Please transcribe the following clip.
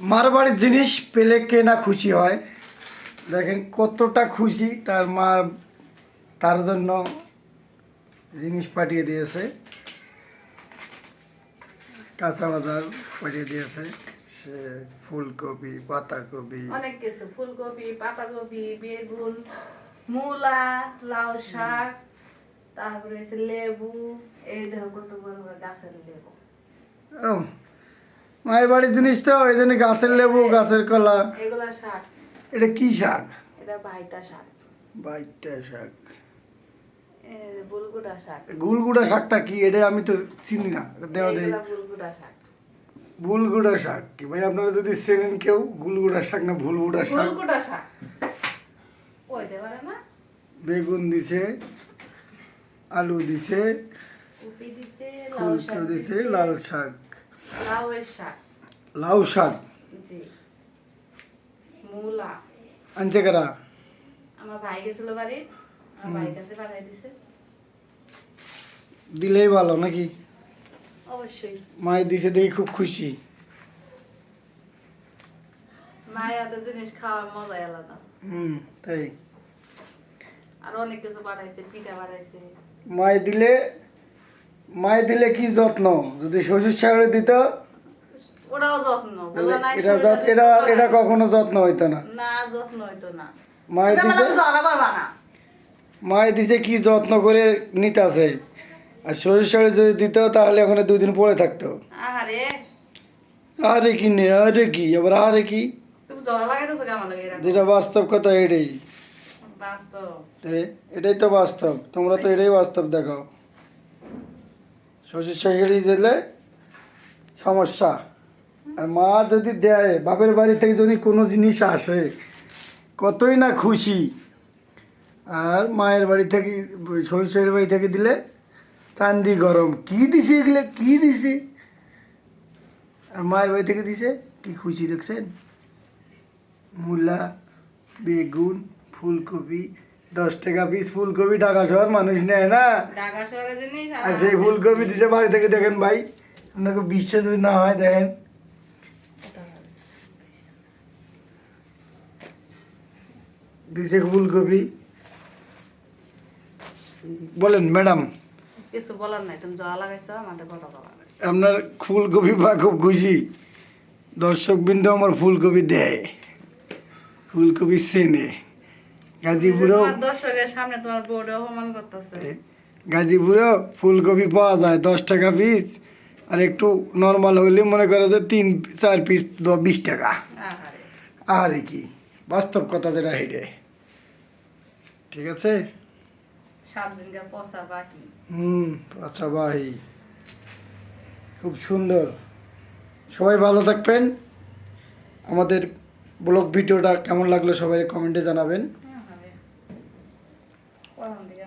মারবাড়ির জিনিস পেলে কে না খুশি হয়? দেখেন কতটা খুশি তার মা তার জন্য জিনিস পাঠিয়ে দিয়েছে। কাঁচা বাজার পাঠিয়ে দিয়েছে। সে ফুলকপি পাতাকপি। অনেক কিছু ফুলকপি পাতাকপি বেগুন মূলা লাউ শাক তারপরে লেবু। এই দেখো কত বড় বড় গাছের লেবু। মায়ের বাড়ির জিনিস তো ওই জন্য গাছের লেবু গাছের কলা। এগুলা শাক। এটা কি শাক? এটা ভাইতা শাক। বাইটা শাক। গুলগুড়া শাকটা কি? এটা আমি তো চিনি না। দেওয়া দেয় এগুলা বুলগুড়া শাক। বুলগুড়া শাক কি? ভাই আপনারা যদি চেনেন কেউ গুলগুড়া শাক না ভুলগুড়া শাক। বুলগুড়া শাক। ওইতে পারে না? বেগুন দিছে আলু দিছে কপি দিছে লাউ শাক দিছে। লাল শাক। লাউয়ের শাক। লাউ শাক? জি। মূলা। আনছে কারা? আমার ভাই গেছিল বাড়ি আমার ভাইয়ের কাছে পাঠাই দিছে। দিলেই ভালো নাকি? অবশ্যই। মায়ের দিছে দেখি খুব খুশি। মায়ের হাতে জিনিস খাওয়ার মজাই আলাদা। হুম তাই। আর অনেক কিছু পাঠাইছে পিঠা পাঠাইছে মায়ের দিলে মায়ের দিলে কি যত্ন? যদি শ্বশুর শাশুড়ি দিত? ওরাও যত্ন বোঝা নাই এটা যত- এটা এটা কখনো যত্ন হইতো না। না যত্ন হইতো না। মায়ের এটা দিছে? মানে ঝগড়া করবা না। মায়ের দিছে কি যত্ন করে নিতে আছে আর শ্বশুর শাশুড়ি যদি দিত তাহলে ওখানে দুই দিন পড়ে থাকতো। আরে আরে কি নে আরে কি? আবার আরে কি? তুমি ঝগড়া লাগাইতেছো কেমন লাগে এরকম? যেটা বাস্তব কথা এটাই। বাস্তব। এটাই তো বাস্তব। তোমরা তো এটাই বাস্তব দেখাও। শ্বশুর শাশুড়ি দিলে সমস্যা। আর মা যদি দেয়, বাপের বাড়ি থেকে যদি কোনো জিনিস আসে, কতই না খুশি। আর মায়ের বাড়ি থেকে, শ্বশুর শাশুড়ির বাড়ি থেকে দিলে চান্দি গরম। কি দিছি এগুলো? কি দিছি? আর মায়ের বাড়ি থেকে দিছে? কি খুশি দেখছেন? মূলা, বেগুন, ফুলকপি দশ টাকা পিস ফুলকপি ঢাকা শহর মানুষ নেয় না। আর সেই ফুলকপি দিছে বাড়ি থেকে দেখেন ভাই আপনাকে বিশ্বাস যদি না হয় দেখেন। দিছে ফুলকপি। বলেন ম্যাডাম। কিছু বলার নাই তুমি ঝগড়া লাগাইছো আমাদের কথা বলা আপনার ফুলকপি বা খুব খুশি। দর্শক বিন্দু আমার ফুলকপি দেয়। ফুলকপি চেনে। গাজীপুরেও দর্শকের সামনে তোমার বোর্ডে অপমান করতেছে। গাজীপুরেও ফুলকপি পাওয়া যায় দশ টাকা পিস আর একটু নর্মাল হইলে মনে করে যে তিন চার পিস বিশ টাকা। আর কি? বাস্তব কথা যেটা হেঁটে ঠিক আছে? হুম আচ্ছা ভাই খুব সুন্দর। সবাই ভালো থাকবেন। আমাদের ব্লগ ভিডিওটা কেমন লাগল সবাই কমেন্টে জানাবেন। Wow.